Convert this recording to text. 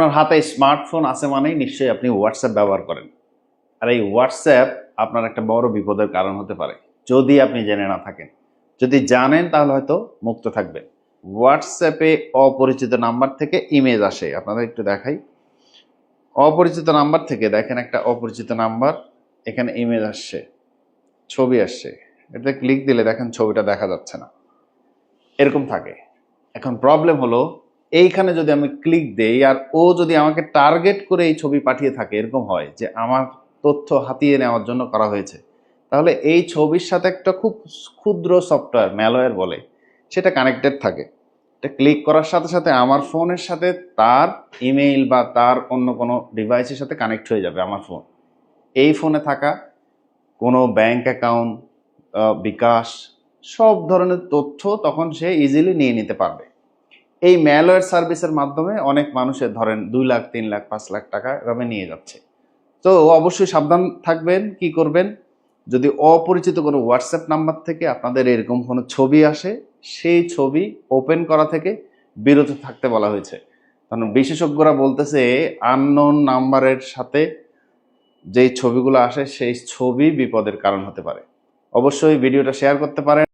আপনার হাতে স্মার্টফোন আছে মানেই নিশ্চয়ই আপনি হোয়াটসঅ্যাপ ব্যবহার করেন। আর এই হোয়াটসঅ্যাপ আপনার একটা বড় বিপদের কারণ হতে পারে, যদি আপনি জেনে না থাকেন। যদি জানেন, তাহলে হয়তো মুক্ত থাকবেন। হোয়াটসঅ্যাপে অপরিচিত নাম্বার থেকে ইমেজ আসে। আপনাদের একটু দেখাই। অপরিচিত নাম্বার থেকে দেখেন একটা অপরিচিত নাম্বার এখানে ইমেজ আসছে, ছবি আসছে। এটা ক্লিক দিলে দেখেন ছবিটা দেখা যাচ্ছে না। এরকম থাকে। এখন প্রবলেম হলো এইখানে যদি আমি ক্লিক দেই আর ও যদি আমাকে টার্গেট করে এই ছবি পাঠিয়ে থাকে, এরকম হয় যে আমার তথ্য হাতিয়ে নেওয়ার জন্য করা হয়েছে। তাহলে এই ছবির সাথে একটা খুব ক্ষুদ্র সফটওয়্যার ম্যালওয়্যার বলে, সেটা কানেক্টেড থাকে। এটা ক্লিক করার সাথে সাথে আমার ফোনের সাথে তার ইমেইল বা তার অন্য কোনো ডিভাইসের সাথে কানেক্ট হয়ে যাবে আমার ফোন এই ফোনে থাকা কোনো ব্যাংক অ্যাকাউন্ট বিকাশ, সব ধরনের তথ্য তখন সে ইজিলি নিয়ে নিতে পারবে। এই ম্যালওয়্যার সার্ভিসের মাধ্যমে অনেক মানুষের ধরেন দুই লাখ, তিন লাখ, পাঁচ লাখ টাকা এভাবে নিয়ে যাচ্ছে। তো অবশ্যই সাবধান থাকবেন, কি করবেন? যদি অপরিচিত কোনো হোয়াটসঅ্যাপ নাম্বার থেকে আপনাদের এরকম কোনো ছবি আসে, সেই ছবি ওপেন করা থেকে বিরত থাকতে বলা হয়েছে। কারণ বিশেষজ্ঞরা বলতেছে আননোন নাম্বারের সাথে যেই ছবিগুলো আসে, সেই ছবি বিপদের কারণ হতে পারে। অবশ্যই ভিডিওটা শেয়ার করতে পারেন।